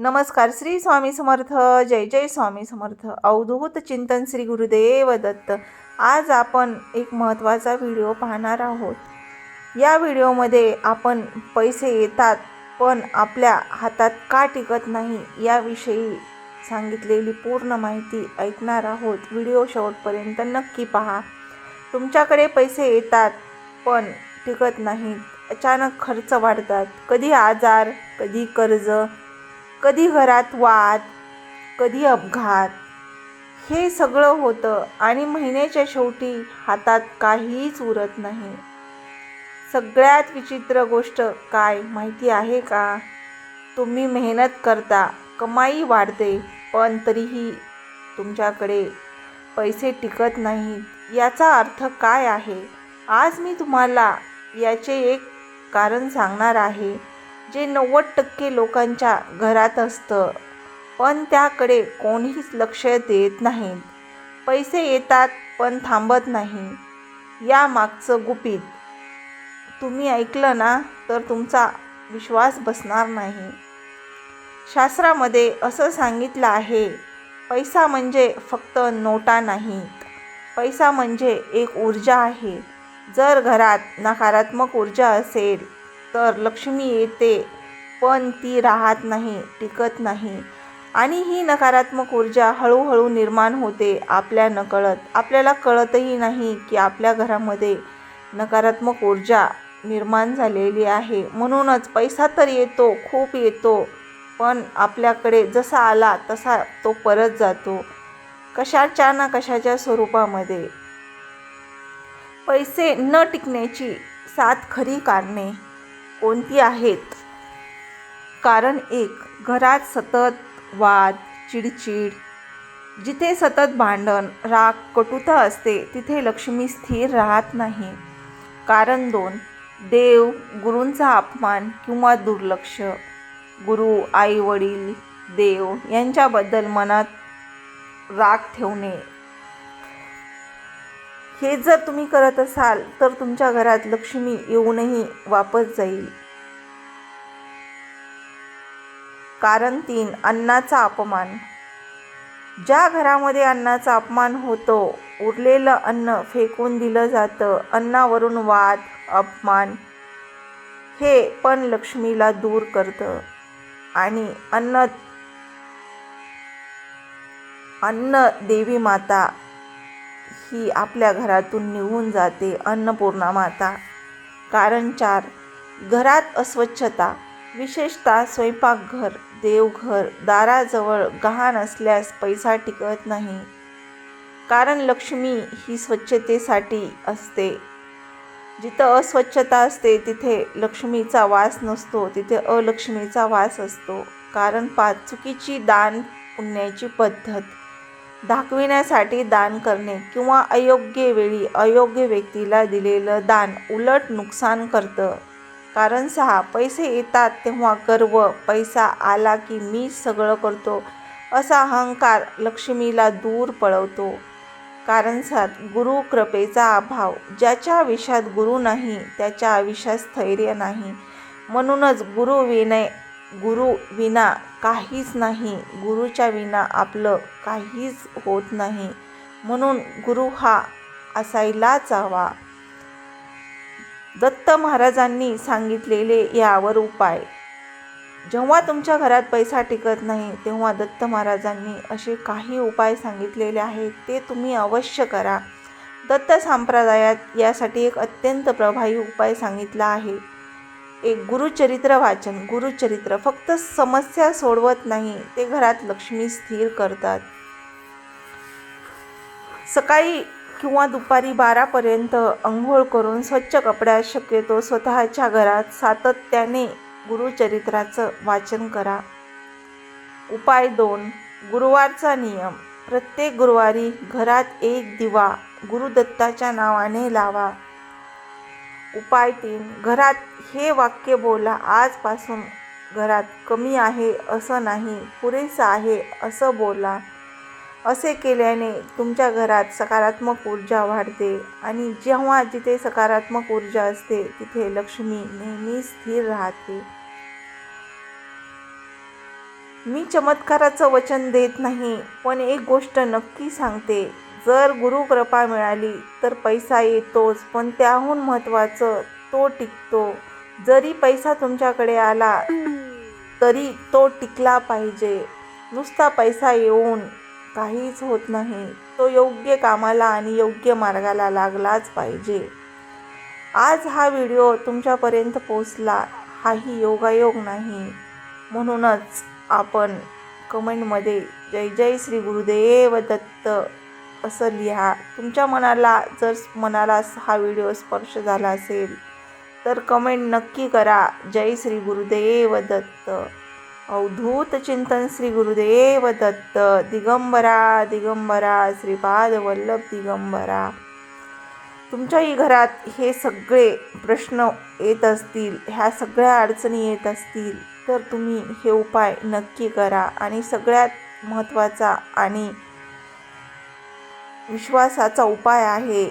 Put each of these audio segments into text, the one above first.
नमस्कार श्री स्वामी समर्थ जय जय स्वामी समर्थ. अवधूत चिंतन श्री गुरुदेव दत्त. आज आपण एक महत्त्वाचा व्हिडिओ पाहणार आहोत. या व्हिडिओमध्ये आपण पैसे येतात पण आपल्या हातात का टिकत नाही याविषयी सांगितलेली पूर्ण माहिती ऐकणार आहोत. व्हिडिओ शेवटपर्यंत नक्की पहा. तुमच्याकडे पैसे येतात पण टिकत नाहीत. अचानक खर्च वाढतात. कधी आजार कधी कर्ज कधी घरात वाद कधी अपघात हे सगळं होतं आणि महिन्याच्या शेवटी हातात काहीच उरत नाही. सगळ्यात विचित्र गोष्ट काय माहिती आहे का? तुम्ही मेहनत करता कमाई वाढते पण तरीही तुमच्याकडे पैसे टिकत नाहीत. याचा अर्थ काय आहे? आज मी तुम्हाला याचे एक कारण सांगणार आहे. जे नव्वद टक्के लोकांच्या घरात असतं. पण त्याकडे कोणीच लक्ष देत नाहीत पैसे येतात पण थांबत नाही. या मागचं गुपित. तुम्ही ऐकलं ना? तर तुमचा विश्वास बसणार नाही. शास्त्रामध्ये असं सांगितलं आहे पैसा म्हणजे फक्त नोटा नाहीत पैसा म्हणजे एक ऊर्जा आहे. जर घरात नकारात्मक ऊर्जा असेल तर लक्ष्मी येते पण ती राहत नाही टिकत नाही. आणि ही नकारात्मक ऊर्जा हळूहळू निर्माण होते आपल्या नकळत. आपल्याला कळतही नाही की आपल्या घरामध्ये नकारात्मक ऊर्जा निर्माण झालेली आहे. म्हणूनच पैसा तर येतो खूप येतो पण आपल्याकडे जसा आला तसा तो परत जातो. कशाच्या ना कशाच्या स्वरूपामध्ये. पैसे न टिकण्याची सात खरी कारणे. कोणती आहेत? कारण एक घरात सतत वाद चिडचिड. जिथे सतत भांडण राग कटुता असते तिथे लक्ष्मी स्थिर राहत नाही. कारण दोन देव गुरूंचा अपमान किंवा दुर्लक्ष. गुरु आई वडील देव यांच्याबद्दल मनात राग ठेवणे हे जर तुम्ही करत असाल तर तुमच्या घरात लक्ष्मी येऊनही वापस जाईल. कारण तीन अन्नाचा अपमान. ज्या घरामध्ये अन्नाचा अपमान होतो उरलेलं अन्न फेकून दिलं जातं. अन्नावरून वाद अपमान हे पण लक्ष्मीला दूर करतं. आणि अन्न अन्न देवी माता ही आपल्या घरातून निघून जाते अन्नपूर्णा माता. कारण चार घरात अस्वच्छता विशेषतः स्वयंपाकघर देवघर दाराजवळ गहाण असल्यास पैसा टिकत नाही. कारण लक्ष्मी ही स्वच्छतेसाठी असते. जिथं अस्वच्छता असते तिथे लक्ष्मीचा वास नसतो तिथे अलक्ष्मीचा वास असतो. कारण पाच चुकीची दान पुण्याची पद्धत. दाखविण्यासाठी दान करणे किंवा अयोग्य वेळी अयोग्य व्यक्तीला दिलेलं दान उलट नुकसान करतं. कारण सहा पैसे येतात तेव्हा गर्व पैसा आला की मी सगळं करतो असा अहंकार लक्ष्मीला दूर पळवतो. कारण सात गुरु कृपेचा अभाव ज्याच्या आयुष्यात गुरु नाही त्याच्या आयुष्यात स्थैर्य नाही. म्हणूनच गुरु विनय गुरु विना काहीच नाही. गुरुच्या विना आपलं काहीच होत नाही. म्हणून गुरु हा असायलाच हवा. दत्त महाराजांनी सांगितलेले यावर उपाय. जेव्हा तुमच्या घरात पैसा टिकत नाही तेव्हा दत्त महाराजांनी असे काही उपाय सांगितलेले आहेत ते तुम्ही अवश्य करा. दत्त संप्रदायात यासाठी एक अत्यंत प्रभावी उपाय सांगितला आहे. एक गुरुचरित्र वाचन गुरुचरित्र. फक्त समस्या सोडवत नाही ते घरात लक्ष्मी स्थिर करतात. सकाळी किंवा दुपारी बारापर्यंत अंघोळ करून स्वच्छ कपड्यात शक्यतो स्वतःच्या घरात सातत्याने गुरुचरित्राचं वाचन करा. उपाय दोन गुरुवारचा नियम. प्रत्येक गुरुवारी घरात एक दिवा गुरुदत्ताच्या नावाने लावा. उपाय तीन. घरात हे वाक्य बोला आजपासून घरात कमी आहे असं नाही पुरेसं आहे असं बोला. असे केल्याने तुमच्या घरात सकारात्मक ऊर्जा वाढते आणि जेव्हा जिथे सकारात्मक ऊर्जा असते तिथे लक्ष्मी नेहमी स्थिर राहते. मी चमत्काराचं वचन देत नाही पण एक गोष्ट नक्की सांगते. जर गुरुकृपा मिळाली तर पैसा येतोच पण त्याहून महत्त्वाचं तो टिकतो. जरी पैसा तुमच्याकडे आला तरी तो टिकला पाहिजे. नुसता पैसा येऊन काहीच होत नाही. तो योग्य कामाला आणि योग्य मार्गाला लागलाच पाहिजे. आज हा व्हिडिओ तुमच्यापर्यंत पोचला हाही योगायोग नाही. म्हणूनच आपण कमेंटमध्ये जय जय श्री गुरुदेव दत्त असं लिहा. तुमच्या मनाला जर मनाला हा व्हिडिओ स्पर्श झाला असेल तर कमेंट नक्की करा. जय श्री गुरुदेव दत्त. अवधूत चिंतन श्री गुरुदेव दत्त. दिगंबरा दिगंबरा श्रीपाद वल्लभ दिगंबरा. तुमच्याही घरात हे सगळे प्रश्न येत असतील ह्या सगळ्या अडचणी येत असतील तर तुम्ही हे उपाय नक्की करा. आणि सगळ्यात महत्त्वाचा आणि विश्वासाचा उपाय आहे.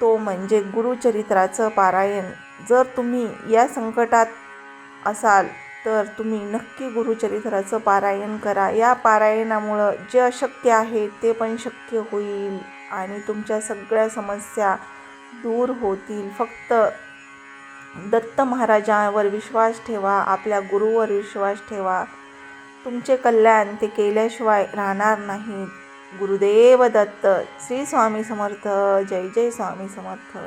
तो म्हणजे गुरुचरित्राचं पारायण. जर तुम्ही या संकटात असाल तर तुम्ही नक्की गुरुचरित्राचं पारायण करा. या पारायणामुळं जे अशक्य आहे ते पण शक्य होईल आणि तुमच्या सगळ्या समस्या दूर होतील. फक्त दत्त महाराजांवर विश्वास ठेवा आपल्या गुरुवर विश्वास ठेवा. तुमचे कल्याण ते केल्याशिवाय राहणार नाहीत. गुरुदेव दत्त श्री स्वामी समर्थ जय जय स्वामी समर्थ.